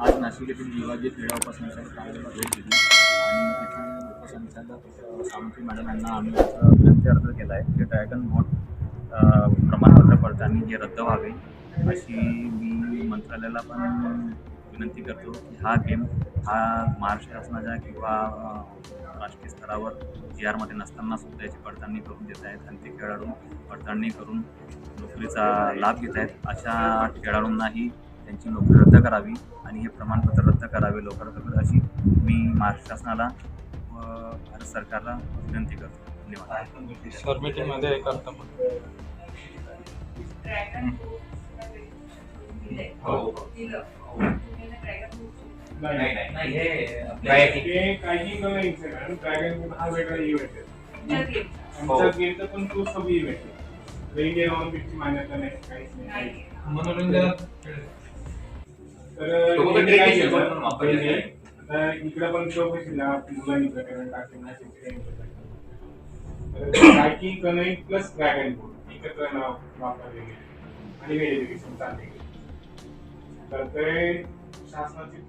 आज नाशिक येथील विभागीय क्रीडा उपसंचालक कार्यालयाला भेट दिली आणि उपसंचालक मॅडम यांना आम्ही विनंती अर्ज केला आहे की ड्रॅगन बोट प्रमाणपत्र पडताना जे रद्द व्हावे अशी मी मंत्रालयाला पण विनंती करतो की हा गेम हा महाराष्ट्र शासनाच्या किंवा राष्ट्रीय स्तरावर जी आरमध्ये नसताना सुद्धा याची पडताळणी करून देत आहेत आणि ते खेळाडू पडताळणी करून नोकरीचा लाभ घेत आहेत. अशा खेळाडूंनाही त्यांची नोकरी रद्द करावी आणि हे प्रमाणपत्र रद्द करावे लवकरात लवकर अशी मी महाराष्ट्र शासनाला व भारत सरकारला विनंती करतो. धन्यवाद. शर्मिटीमध्ये करता नाही नाही. आपल्या नाही ते काही कमी मॅडम ड्रॅगन बोट हा वेगळा इव्हेंट आहे आमच्या गेमचा पण तो सब इव्हेंट आहे इंडियन ऑलिम्पिकची मान्यता नाही काहीच नाही. मनोरंजनात तर तो फक्त यांनी काय केलं? आहे. आता इकडे पण प्रोफेशनल मुलांनी प्रकरण टाकले प्लस एकत्र नाव वापरले गेले आणि व्हेरिफिकेशन चालले गेले तर ते शासनाची